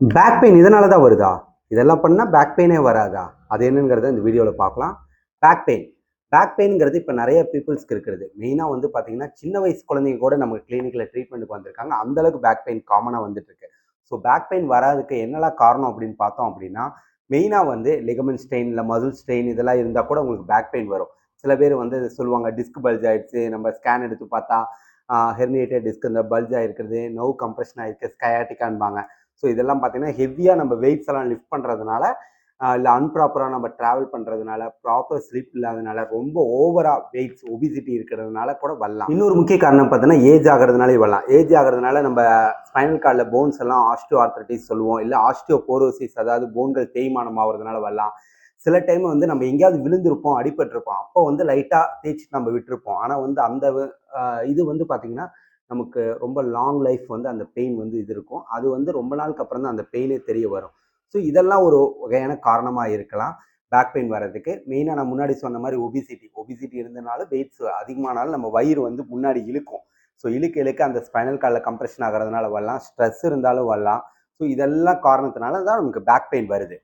Back pain இதனால தான் வருதா? இதெல்லாம் பண்ணால் பேக் பெயினே வராதா? அது என்னங்கிறத இந்த வீடியோவில் பார்க்கலாம். பேக் பெயின் பேக் பெயின்ங்கிறது இப்போ நிறைய பீப்புள்ஸ்க்கு இருக்கிறது. மெயினாக வந்து பார்த்தீங்கன்னா சின்ன வயசு குழந்தைங்க கூட நம்ம கிளினிக்கில் ட்ரீட்மெண்ட்டுக்கு வந்திருக்காங்க. அந்த அளவுக்கு பேக் பெயின் காமனாக வந்துட்டுருக்கு. ஸோ பேக் பெயின் வராதுக்கு என்னெல்லாம் காரணம் அப்படின்னு பார்த்தோம் அப்படின்னா மெயினாக வந்து லிகமெண்ட் ஸ்ட்ரெயின் இல்லை மசில் ஸ்ட்ரெயின் இதெல்லாம் இருந்தால் கூட உங்களுக்கு பேக் பெயின் வரும். சில பேர் வந்து சொல்லுவாங்க டிஸ்க் பல்ஜ் ஆகிடுச்சு நம்ம ஸ்கேன் எடுத்து பார்த்தா ஹெர்னியேட்டட் டிஸ்க் இந்த பல்ஜ் ஆகிருக்கிறது நோ கம்ப்ரெஷன் ஆகிருக்கு ஸ்கயாட்டிக்கான்பாங்க ஸோ இதெல்லாம் பார்த்தீங்கன்னா ஹெவியாக நம்ம வெயிட்ஸ் எல்லாம் லிஃப்ட் பண்ணுறதுனால இல்லை அன்ப்ராப்பராக நம்ம ட்ராவல் பண்ணுறதுனால ப்ராப்பர் ஸ்லீப் இல்லாதனால ரொம்ப ஓவராக வெயிட்ஸ் ஒபிசிட்டி இருக்கிறதுனால கூட வரலாம். இன்னொரு முக்கிய காரணம் பார்த்தீங்கன்னா ஏஜ் ஆகிறதுனாலே வரலாம். ஏஜ் ஆகிறதுனால நம்ம ஸ்பைனல் கார்டில் போன்ஸ் எல்லாம் ஆஸ்டியோ ஆர்த்தட்டிஸ் சொல்லுவோம். இல்லை ஆஸ்டியோ போரோசிஸ் அதாவது போன்கள் தேய்மானம் ஆகிறதுனால வரலாம். சில டைம் வந்து நம்ம எங்கேயாவது விழுந்திருப்போம் அடிபட்டிருப்போம். அப்போ வந்து லைட்டாக தேய்ச்சி நம்ம விட்டுருப்போம். ஆனால் வந்து அந்த இது வந்து பார்த்திங்கன்னா நமக்கு ரொம்ப லாங் லைஃப் வந்து அந்த பெயின் வந்து இது இருக்கும். அது வந்து ரொம்ப நாளுக்கு அப்புறம் தான் அந்த பெயினே தெரிய வரும். ஸோ இதெல்லாம் ஒரு வகையான காரணமாக இருக்கலாம். பேக் பெயின் வர்றதுக்கு. மெயினாக நான் முன்னாடி சொன்ன மாதிரி ஒபிசிட்டி ஒபிசிட்டி இருந்தனால வெயிட்ஸ் அதிகமானாலும் நம்ம வயிறு வந்து முன்னாடி இழுக்கும். ஸோ இழுக்க இழுக்க அந்த ஸ்பைனல் கார்டில் கம்ப்ரெஷன் ஆகிறதுனால வரலாம். ஸ்ட்ரெஸ் இருந்தாலும் வரலாம். ஸோ இதெல்லாம் காரணத்தினால தான் நமக்கு பேக் பெயின் வருது.